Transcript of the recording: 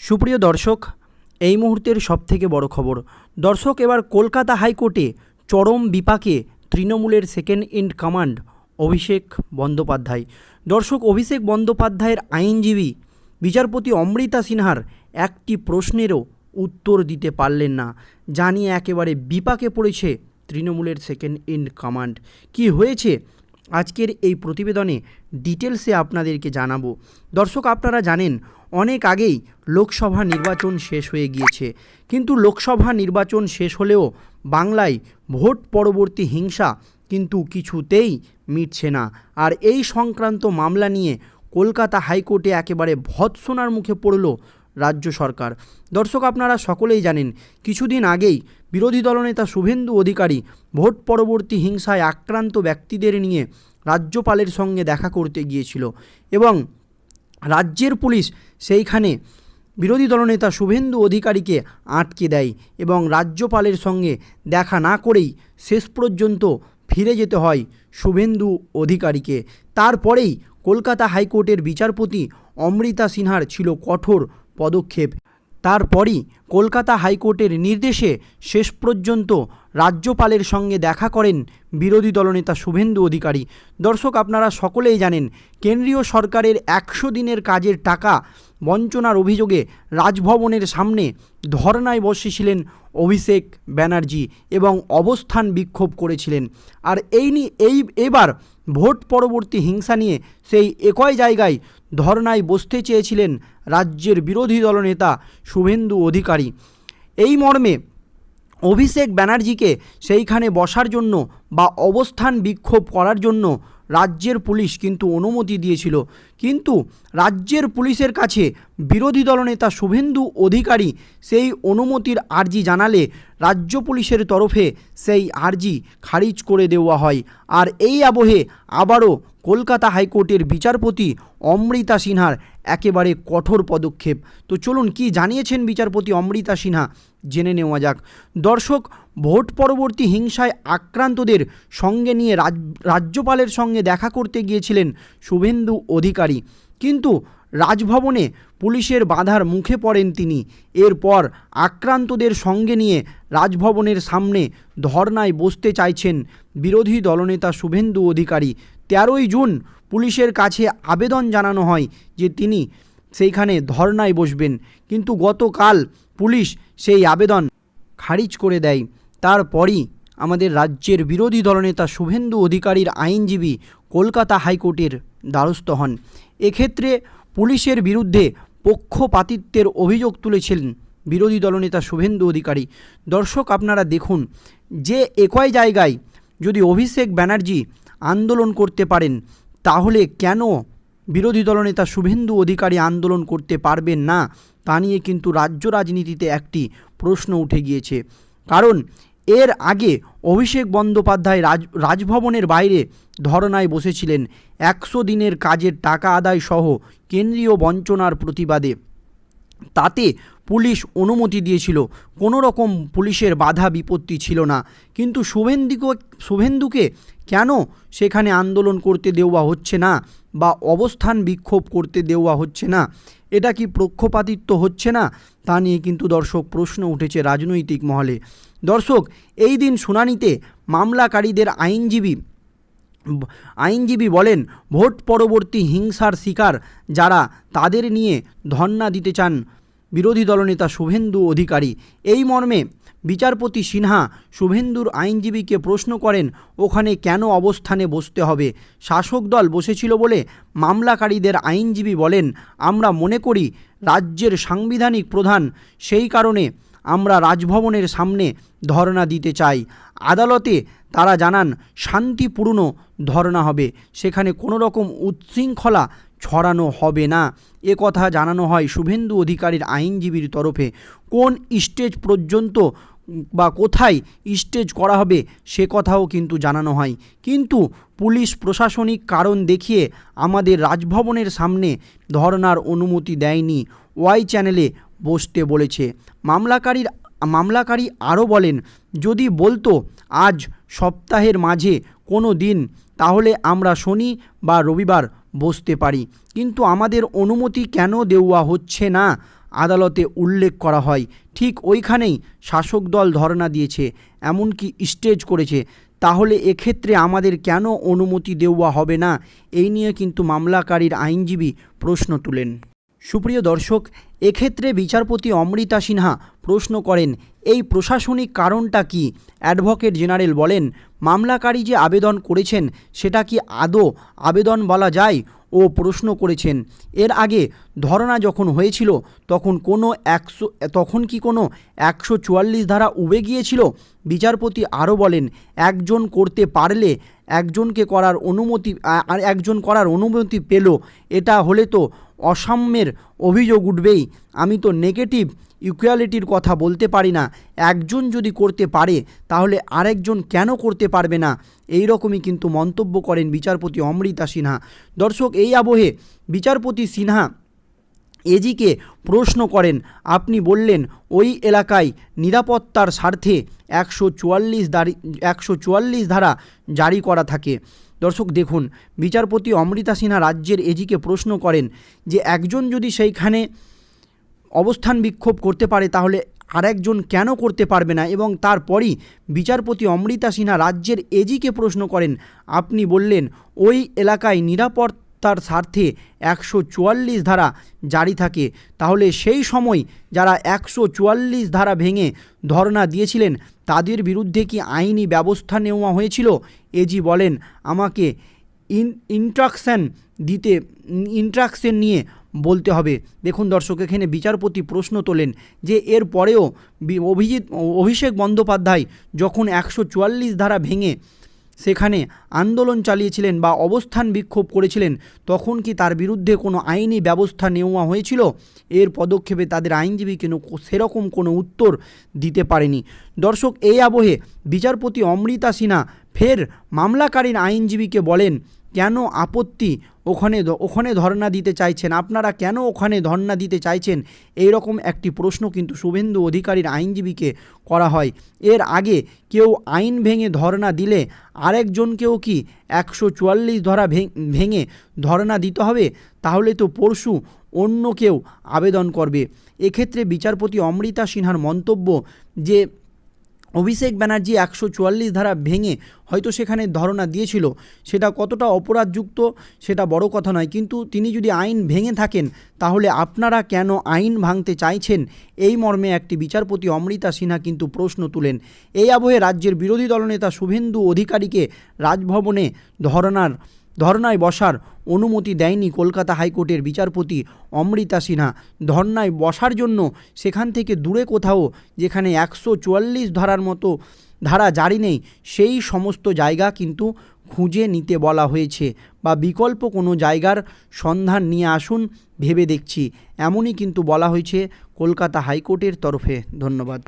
সুপ্রিয় দর্শক, এই মুহূর্তের সবথেকে বড় খবর। দর্শক, এবার কলকাতা হাইকোর্টে চরম বিপাকে তৃণমূলের second in command Abhishek Bandyopadhyay. দর্শক, অভিষেক বন্দ্যোপাধ্যায়ের আইনজীবী বিচারপতি অমৃতা সিনহার একটি প্রশ্নেরও উত্তর দিতে পারলেন না। জানিয়ে একেবারে বিপাকে পড়েছে তৃণমূলের সেকেন্ড ইন কমান্ড কি হয়েছে? আজকের এই প্রতিবেদনে ডিটেলসে আপনাদেরকে জানাব। দর্শক, আপনারা জানেন, অনেক আগেই লোকসভা নির্বাচন শেষ হয়ে গিয়েছে। কিন্তু লোকসভা নির্বাচন শেষ হলেও বাংলায় ভোট পরবর্তী হিংসা কিন্তু কিছুতেই মিটছে না। আর এই সংক্রান্ত মামলা নিয়ে কলকাতা হাইকোর্টে একেবারে ভৎসনার মুখে পড়ল রাজ্য সরকার। দর্শক, আপনারা সকলেই জানেন, কিছুদিন আগেই বিরোধী দলনেতা শুভেন্দু অধিকারী ভোট পরবর্তী হিংসায় আক্রান্ত ব্যক্তিদের নিয়ে রাজ্যপালের সঙ্গে দেখা করতে গিয়েছিল এবং রাজ্যের পুলিশ সেইখানে বিরোধী দলনেতা শুভেন্দু অধিকারীকে আটকে দেয় এবং রাজ্যপালের সঙ্গে দেখা না করেই শেষ পর্যন্ত ফিরে যেতে হয় শুভেন্দু অধিকারীকে। তারপরেই কলকাতা হাইকোর্টের বিচারপতি অমৃতা সিনহার ছিল কঠোর পদক্ষেপ। তারপরই কলকাতা হাইকোর্টের নির্দেশে শেষ পর্যন্ত রাজ্যপালের সঙ্গে দেখা করেন বিরোধী দলনেতা শুভেন্দু অধিকারী। দর্শক, আপনারা সকলেই জানেন, কেন্দ্রীয় সরকারের একশো দিনের কাজের টাকা বঞ্চনার অভিযোগে রাজভবনের সামনে ধর্নায় বসেছিলেন অভিষেক ব্যানার্জি এবং অবস্থান বিক্ষোভ করেছিলেন। আর এই নিয়ে এই, এবার ভোট পরবর্তী হিংসা নিয়ে সেই একই জায়গায় ধর্নায় বসতে চেয়েছিলেন রাজ্যের বিরোধী দলনেতা শুভেন্দু অধিকারী। এই মর্মে অভিষেক ব্যানার্জিকে সেইখানে বসার জন্য বা অবস্থান বিক্ষোভ করার জন্য রাজ্যের পুলিশ কিন্তু অনুমতি দিয়েছিল। কিন্তু রাজ্যের পুলিশের কাছে বিরোধী দলনেতা শুভেন্দু অধিকারী সেই অনুমতির আর্জি জানালে রাজ্য পুলিশের তরফে সেই আর্জি খারিজ করে দেওয়া হয়। আর এই আবহে আবারও কলকাতা হাইকোর্টের বিচারপতি অমৃতা সিনহার একেবারে কঠোর পদক্ষেপ। তো চলুন কি জানিয়েছেন বিচারপতি অমৃতা সিনহা? জেনে নেওয়া যাক। দর্শক, ভোট পরবর্তী হিংসায় আক্রান্তদের সঙ্গে নিয়ে রাজ, রাজ্যপালের সঙ্গে দেখা করতে গিয়েছিলেন শুভেন্দু অধিকারী। কিন্তু রাজভবনে পুলিশের বাধার মুখে পড়েন তিনি। এরপর আক্রান্তদের সঙ্গে নিয়ে রাজভবনের সামনে ধর্নায় বসতে চাইছেন বিরোধী দলনেতা শুভেন্দু অধিকারী। তেরোই জুন পুলিশের কাছে আবেদন জানানো হয় যে তিনি সেইখানে ধর্নায় বসবেন। কিন্তু গতকাল পুলিশ সেই আবেদন খারিজ করে দেয়। তারপরই আমাদের রাজ্যের বিরোধী দলনেতা শুভেন্দু অধিকারীর আইনজীবী কলকাতা হাইকোর্টের দ্বারস্থ হন। এক্ষেত্রে পুলিশের বিরুদ্ধে পক্ষপাতিত্বের অভিযোগ তুলেছিলেন বিরোধী দলনেতা শুভেন্দু অধিকারী। দর্শক, আপনারা দেখুন যে একই জায়গায় যদি অভিষেক ব্যানার্জি আন্দোলন করতে পারেন, তাহলে কেন বিরোধী দলনেতা শুভেন্দু অধিকারী আন্দোলন করতে পারবেন না, তা নিয়ে কিন্তু রাজ্য রাজনীতিতে একটি প্রশ্ন উঠে গিয়েছে। কারণ এর আগে অভিষেক বন্দ্যোপাধ্যায় রাজ, রাজভবনের বাইরে ধরনায় বসেছিলেন। একশো দিনের কাজের টাকা আদায় সহ কেন্দ্রীয় বঞ্চনার প্রতিবাদে। তাতে পুলিশ অনুমতি দিয়েছিল। কোনো রকম পুলিশের বাধা বিপত্তি ছিল না। কিন্তু শুভেন্দুকে শুভেন্দুকে কেন সেখানে আন্দোলন করতে দেওয়া হচ্ছে না বা অবস্থান বিক্ষোভ করতে দেওয়া হচ্ছে না? এটা কি পক্ষপাতিত্ব হচ্ছে না? তা নিয়ে কিন্তু দর্শক প্রশ্ন উঠেছে রাজনৈতিক মহলে। দর্শক, এই দিন শুনানিতে মামলাকারীদের আইনজীবী আইনজীবী বলেন, ভোট পরবর্তী হিংসার শিকার যারা তাদের নিয়ে ধর্ণা দিতে চান বিরোধী দলনেতা শুভেন্দু অধিকারী। এই মর্মে বিচারপতি সিনহা শুভেন্দুর আইনজীবীকে প্রশ্ন করেন, ওখানে কেন অবস্থানে বসতে হবে? শাসক দল বসেছিল বলে মামলাকারীদের আইনজীবী বলেন, আমরা মনে করি রাজ্যের সাংবিধানিক প্রধান, সেই কারণে আমরা রাজভবনের সামনে ধর্ণা দিতে চাই। আদালতে তারা জানান, শান্তিপূর্ণ ধর্ণা হবে। সেখানে কোনো রকম উচ্ছৃঙ্খলা ছড়ানো হবে না। এ কথা জানানো হয় শুভেন্দু অধিকারীর আইনজীবীর তরফে। কোন স্টেজ পর্যন্ত বা কোথায় স্টেজ করা হবে সে কথাও কিন্তু জানানো হয়। কিন্তু পুলিশ প্রশাসনিক কারণ দেখিয়ে আমাদের রাজভবনের সামনে ধর্নার অনুমতি দেয়নি, ওয়াই চ্যানেলে বসতে বলেছে। মামলাকারীর, মামলাকারী আরও বলেন, যদি বলতো আজ সপ্তাহের মাঝে কোনো দিন, তাহলে আমরা শনি বা রবিবার বসতে পারি। কিন্তু আমাদের অনুমতি কেন দেওয়া হচ্ছে না? আদালতে উল্লেখ করা হয়। ঠিক ওইখানেই শাসক দল ধর্ণা দিয়েছে, এমনকি স্টেজ করেছে। তাহলে এক্ষেত্রে আমাদের কেন অনুমতি দেওয়া হবে না? এই নিয়ে কিন্তু মামলাকারীর আইনজীবী প্রশ্ন তুলেন। সুপ্রিয় দর্শক, এক্ষেত্রে বিচারপতি অমৃতা সিনহা প্রশ্ন করেন, এই প্রশাসনিক কারণটা কি? অ্যাডভোকেট জেনারেল বলেন, মামলাকারী যে আবেদন করেছেন, সেটা কি আদৌ আবেদন বলা যায়? ও প্রশ্ন করেছেন। এর আগে ধরনা যখন হয়েছিল, তখন কোনো একশো, তখন কি কোনো একশো চুয়াল্লিশ ধারা উবে গিয়েছিল? বিচারপতি আরও বলেন, একজন করতে পারলে একজনকে করার অনুমতি আর একজন করার অনুমতি পেল, এটা হলে তো অসাম্যের অভিযোগ উঠবেই। আমি তো নেগেটিভ ইকুয়ালিটির কথা বলতে পারি না। একজন যদি করতে পারে, তাহলে আরেকজন কেন করতে পারবে না? এই রকমই কিন্তু মন্তব্য করেন বিচারপতি অমৃতা সিনহা। দর্শক, এই আবহে বিচারপতি সিনহা এজিকে প্রশ্ন করেন, আপনি বললেন ওই এলাকায় নিরাপত্তার স্বার্থে একশো চুয়াল্লিশ একশো চুয়াল্লিশ ধারা জারি করা থাকে। দর্শক, দেখুন, বিচারপতি অমৃতা সিনহা রাজ্যের এজিকে প্রশ্ন করেন যে, একজন যদি সেইখানে অবস্থান বিক্ষোভ করতে পারে, তাহলে আরেকজন কেন করতে পারবে না? এবং তারপরই বিচারপতি অমৃতা সিনহা রাজ্যের এজিকে প্রশ্ন করেন, আপনি বললেন ওই এলাকায় নিরাপত্তার স্বার্থে একশো চুয়াল্লিশ ধারা জারি থাকে। তাহলে সেই সময় যারা একশো চুয়াল্লিশ ধারা ভেঙে ধর্ণা দিয়েছিলেন, তাদের বিরুদ্ধে কি আইনি ব্যবস্থা নেওয়া হয়েছিল? এজি বলেন, আমাকে ইন, ইন্ট্রাকশন দিতে, ইন্ট্রাকশন নিয়ে বলতে হবে। দেখুন দর্শক, এখানে বিচারপতি প্রশ্ন তোলেন যে এর পরেও অভিজিৎ, অভিষেক বন্দ্যোপাধ্যায় যখন একশো চুয়াল্লিশ ধারা ভেঙে সেখানে আন্দোলন চালিয়েছিলেন বা অবস্থান বিক্ষোভ করেছিলেন, তখন কি তার বিরুদ্ধে কোনো আইনি ব্যবস্থা নেওয়া হয়েছিল? এর পদক্ষেপে তাদের আইনজীবী কেন সেরকম কোনো উত্তর দিতে পারেনি। দর্শক, এই আবহে বিচারপতি অমৃতা সিনহা ফের মামলাকারীর আইনজীবীকে বলেন কেন আপত্তি ওখানে ওখানে ধর্ণা দিতে চাইছেন? আপনারা কেন ওখানে ধর্ণা দিতে চাইছেন? এই রকম একটি প্রশ্ন কিন্তু শুভেন্দু অধিকারীর আইনজীবীকে করা হয়। এর আগে কেউ আইন ভেঙে ধর্ণা দিলে আরেকজনকেও কি একশো চুয়াল্লিশ ধরা ভেঙ- ধর্ণা দিতে হবে? তাহলে তো পরশু অন্য কেউ আবেদন করবে। এক্ষেত্রে বিচারপতি অমৃতা সিনহার মন্তব্য যে অভিষেক ব্যানার্জি একশো চুয়াল্লিশ ধারা ভেঙে হয়তো সেখানে ধারণা দিয়েছিল। সেটা কতটা অপরাধযুক্ত সেটা বড় কথা নয়, কিন্তু তিনি যদি আইন ভেঙে থাকেন, তাহলে আপনারা কেন আইন ভাঙতে চাইছেন? এই মর্মে একটি বিচারপতি অমৃতা সিনহা কিন্তু প্রশ্ন তুলেন। এই আবহে রাজ্যের বিরোধী দলনেতা শুভেন্দু অধিকারীকে রাজভবনে ধর্নার ধর্নায় বসার অনুমতি দেয়নি কলকাতা হাইকোর্টের বিচারপতি অমৃতা সিনহা। ধর্নায় বসার জন্য সেখান থেকে দূরে কোথাও যেখানে একশো চুয়াল্লিশ ধারার মতো ধারা জারি নেই, সেই সমস্ত জায়গা কিন্তু খুঁজে নিতে বলা হয়েছে বা বিকল্প কোনো জায়গার সন্ধান নিয়ে আসুন ভেবে দেখছি। এমনই কিন্তু বলা হয়েছে কলকাতা হাইকোর্টের তরফে। ধন্যবাদ।